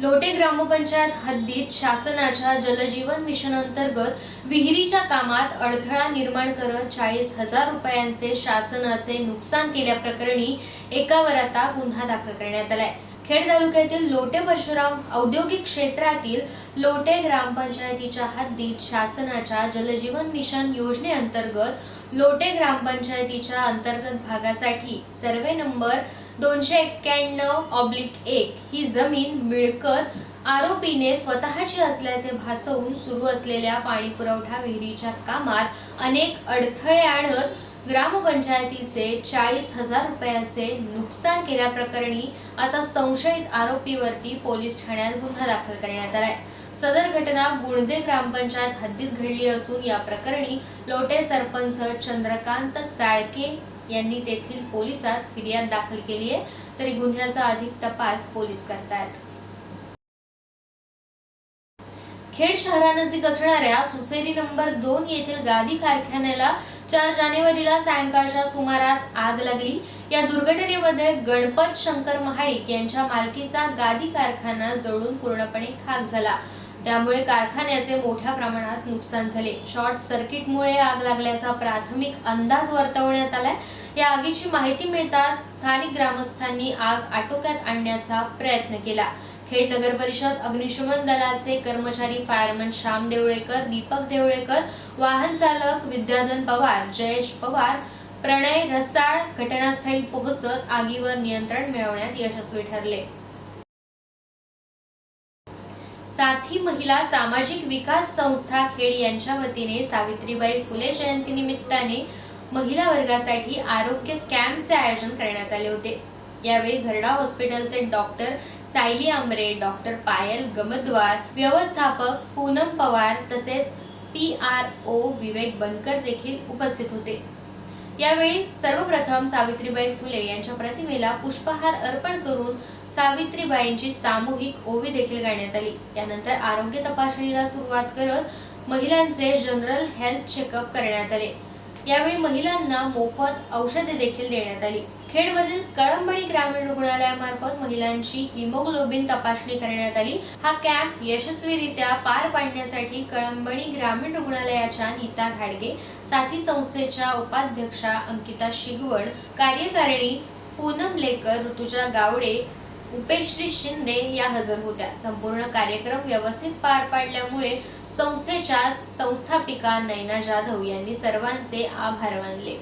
लोटे ग्रामपंचायत हद्दीत शासनाच्या जलजीवन मिशन अंतर्गत विहिरीच्या कामात अडथळा निर्माण करत चाळीस हजार रुपयांचे शासनाचे नुकसान केल्याप्रकरणी एकावर आता गुन्हा दाखल करण्यात आलाय. खेड तालुक्यातील लोटे परशुराम औद्योगिक क्षेत्रातील लोटे ग्रामपंचायतीच्या हद्दीत शासनाच्या जलजीवन मिशन योजनेअंतर्गत लोटे ग्रामपंचायतीच्या अंतर्गत भागासाठी सर्वे नंबर दोनशे एक्क्याण्णव ऑब्लिक एक ही जमीन मिळकत आरोपीने स्वतःची असल्याचे भासवून सुरू असलेल्या पाणीपुरवठा विहिरीच्या कामात अनेक अडथळे आणत ग्रामपंचायतीचे चाळीस हजार रुपयाचे नुकसान केल्याप्रकरणी आता संशयित आरोपीवरती पोलीस ठाण्यात गुन्हा दाखल करण्यात आलाय. सदर घटना गुणदे ग्रामपंचायत हद्दीत घडली असून या प्रकरणी लोटे सरपंच चंद्रकांत चाळके यांनी तेथील पोलिसात फिर्याद दाखल केली आहे. तरी गुन्ह्याचा अधिक तपास पोलीस करतायत. खेड शहरानजीक असणाऱ्या सुसेरी नंबर दोन येथील गादी कारखान्याला चार जानेवारीला सायंकाळच्या सुमारास आग लागली. या दुर्घटनेमध्ये गणपत शंकर महाडिक यांच्या मालकीचा गादी कारखाना जळून पूर्णपणे खाक झाला. त्यामुळे कारखान्याचे मोठ्या प्रमाणात नुकसान झाले. शॉर्ट सर्किटमुळे आग लागल्याचा प्राथमिक अंदाज वर्तवण्यात आलाय. या आगीची माहिती मिळताच स्थानिक ग्रामस्थांनी आग आटोक्यात आणण्याचा प्रयत्न केला. खेड नगर परिषद अग्निशमन दलाचे कर्मचारी फायरमन श्याम देवळेकर दीपक देवळेकर वाहन चालक विद्याधन पवार जयेश पवार प्रणय रसाळ घटनास्थळी पोहोचत आगीवर नियंत्रण मिळवण्यात यशस्वी ठरले. साथी महिला सामाजिक विकास संस्था खेड यांच्या वतीने सावित्रीबाई फुले जयंती निमित्ताने महिला वर्गासाठी आरोग्य कॅम्पचे आयोजन करण्यात आले होते. यावेळी घरडा हॉस्पिटलचे डॉक्टर सायली आमरे डॉक्टर पायल गमद्वार व्यवस्थापक पूनम पवार तसेच P R O Vivek Bankar देखील उपस्थित होते. यावेळी सर्वप्रथम सावित्रीबाई फुले यांच्या प्रतिमेला पुष्पहार अर्पण करून सावित्रीबाईंची सामूहिक ओवी देखील गाण्यात आली. यानंतर आरोग्य तपासणीला सुरुवात करत महिलांचे जनरल हेल्थ चेकअप करण्यात आले. यावेळी महिलांना मोफत औषधे देखील देण्यात आली. खेडमधील कळंबणी ग्रामीण रुग्णालयामार्फत महिलांची हिमोग्लोबिन तपासणी करण्यात आली. हा कॅम्प यशस्वीरित्या पार पाडण्यासाठी कळंबणी ग्रामीण रुग्णालयाच्या नीता घाडगे साथी संस्थेच्या उपाध्यक्षा अंकिता शिगवण कार्यकारिणी पूनम लेकर ऋतुजा गावडे उपेश्री शिंदे या हजर होत्या. संपूर्ण कार्यक्रम व्यवस्थित पार पाडल्यामुळे संस्थेच्या संस्थापिका नैना जाधव यांनी सर्वांचे आभार मानले.